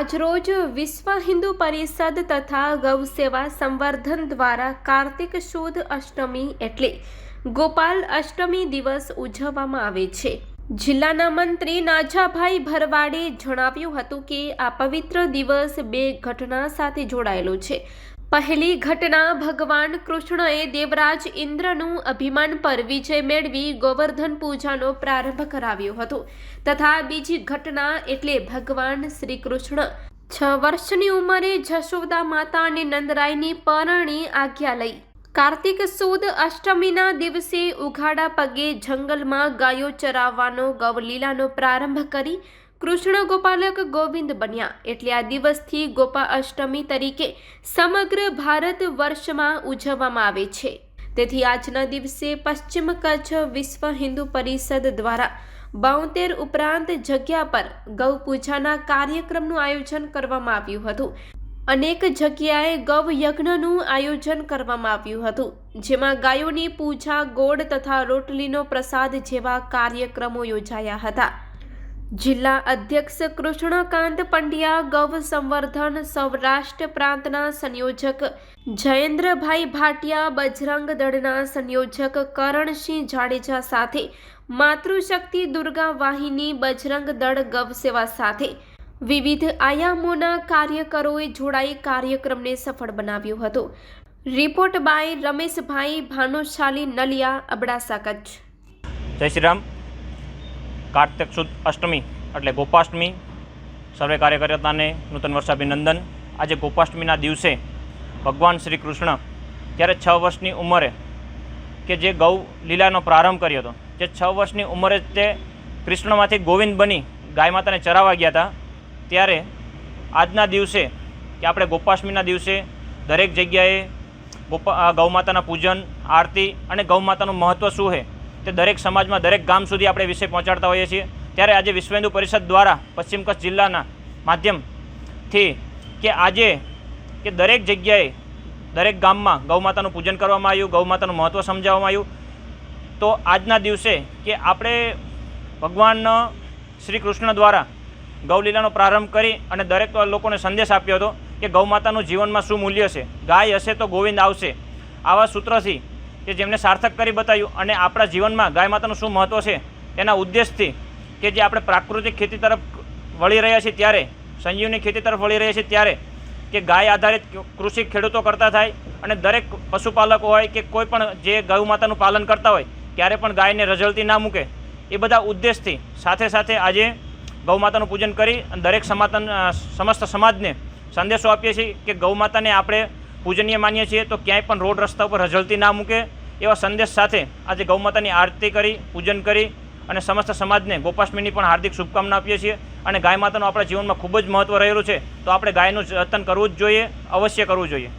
આજરોજ વિશ્વ હિન્દુ પરિષદ તથા ગૌસેવા સંવર્ધન દ્વારા કાર્તિક સુદ અષ્ટમી એટલે ગોપાલ અષ્ટમી દિવસ ઉજવવામાં આવે છે. જિલ્લાના મંત્રી નાજાભાઈ ભરવાડે જણાવ્યું હતું કે આ પવિત્ર દિવસ બે ઘટના સાથે જોડાયેલો છે. પહેલી ઘટના ભગવાન કૃષ્ણએ દેવરાજ ઇન્દ્રનું અભિમાન પર વિજય મેળવી ગોવર્ધન પૂજાનો પ્રારંભ કરાવ્યો હતો. તથા બીજી ઘટના એટલે ભગવાન શ્રી કૃષ્ણ છ વર્ષની ઉંમરે જશોદા માતા અને નંદરાયની પરણી આજ્ઞા લઈ. કાર્તિક સુદ અષ્ટમીના દિવસે ઉઘાડા પગે જંગલમાં ગાયો ચરાવવાનો ગૌલીલાનો પ્રારંભ કરી કૃષ્ણ ગોપાલક ગોવિંદ બન્યા. એટલે આ દિવસથી ગોપા અષ્ટમી તરીકે સમગ્ર ભારત વર્ષમાં ઉજવવામાં આવે છે. તેથી આજના દિવસે પશ્ચિમ કચ્છ વિશ્વ હિન્દુ પરિષદ દ્વારા બોતેર ઉપરાંત જગ્યા પર ગૌ પૂજાના કાર્યક્રમનું આયોજન કરવામાં આવ્યું હતું. અનેક જગ્યાએ ગૌ યજ્ઞનું આયોજન કરવામાં આવ્યું હતું. જેમાં ગાયોની પૂજા, ગોળ તથા રોટલીનો પ્રસાદ જેવા કાર્યક્રમો યોજાયા હતા. જિલ્લા અધ્યક્ષ કૃષ્ણકાંત પંડ્યા ગૌ સંવર્ધન સૌરાષ્ટ્ર પ્રાંતના સંયોજક જયેન્દ્રભાઈ ભાટિયા, બજરંગ દળના સંયોજક કરણસિંહ જાડેજા સાથે માતૃશક્તિ દુર્ગા વાહિની, બજરંગ દળ ગૌસેવા સાથે. વિવિધ આયામોના કાર્યકરોએ જોડાઈ કાર્યક્રમને સફળ બનાવ્યો હતો. Report by Rameshbhai Bhanushali Naliya, Abdasa Kutch. જય શ્રી રામ. કાર્તિક સુદ અષ્ટમી એટલે ગોપાષ્ટમી. સર્વે કાર્યકર્તાને નૂતન વર્ષાભિનંદન. આજે ગોપાષ્ટમીના દિવસે ભગવાન શ્રી કૃષ્ણ ત્યારે છ વર્ષની ઉંમરે કે જે ગૌ લીલાનો પ્રારંભ કર્યો હતો, જે છ વર્ષની ઉંમરે તે કૃષ્ણમાંથી ગોવિંદ બની ગાય માતાને ચરાવવા ગયા હતા. ત્યારે આજના દિવસે કે આપણે ગોપાષ્ટમીના દિવસે દરેક જગ્યાએ ગોપા ગૌ માતાના પૂજન, આરતી અને ગૌ માતાનું મહત્ત્વ શું છે? તે દરેક સમાજમાં દરેક ગામ સુધી આપણે વિષય પહોંચાડતા હોઈએ છીએ. ત્યારે આજે વિશ્વ હિન્દુ પરિષદ દ્વારા પશ્ચિમ કચ્છ જિલ્લાના માધ્યમથી કે આજે કે દરેક જગ્યાએ દરેક ગામમાં ગૌ માતાનું પૂજન કરવામાં આવ્યું, ગૌ માતાનું મહત્ત્વ સમજાવવામાં આવ્યું. તો આજના દિવસે કે આપણે ભગવાન શ્રી કૃષ્ણ દ્વારા ગૌલીલાનો પ્રારંભ કરી અને દરેક લોકોને સંદેશ આપ્યો હતો કે ગૌ માતાનું જીવનમાં શું મૂલ્ય છે? ગાય હશે તો ગોવિંદ આવશે. આવા સૂત્રથી કે જેમને સાર્થક કરી બતાવ્યું અને આપણા જીવનમાં ગાય માતાનું શું મહત્ત્વ છે, એના ઉદ્દેશથી કે જે આપણે પ્રાકૃતિક ખેતી તરફ વળી રહ્યા છીએ ત્યારે, સંજીવની ખેતી તરફ વળી રહ્યા છીએ ત્યારે, કે ગાય આધારિત કૃષિ ખેડૂતો કરતા થાય અને દરેક પશુપાલકો હોય કે કોઈ પણ જે ગૌ માતાનું પાલન કરતા હોય ત્યારે પણ ગાયને રઝળતી ના મૂકે, એ બધા ઉદ્દેશથી સાથે સાથે આજે ગૌ માતાનું પૂજન કરી અને દરેક સમાતન સમસ્ત સમાજને સંદેશો આપીએ છીએ કે ગૌ માતાને આપણે પૂજનીય માનીએ છીએ, તો ક્યાંય પણ રોડ રસ્તા ઉપર હજલતી ના મૂકે, એવા સંદેશ સાથે આજે ગૌમાતાની આરતી કરી, પૂજન કરી અને સમસ્ત સમાજને, ગોપાષ્ટમીની પણ હાર્દિક શુભકામના આપીએ છીએ અને ગાય માતાનું આપણા જીવનમાં ખૂબ જ મહત્ત્વ રહેલું છે, તો આપણે ગાયનું જતન કરવું જ જોઈએ, અવશ્ય કરવું જોઈએ.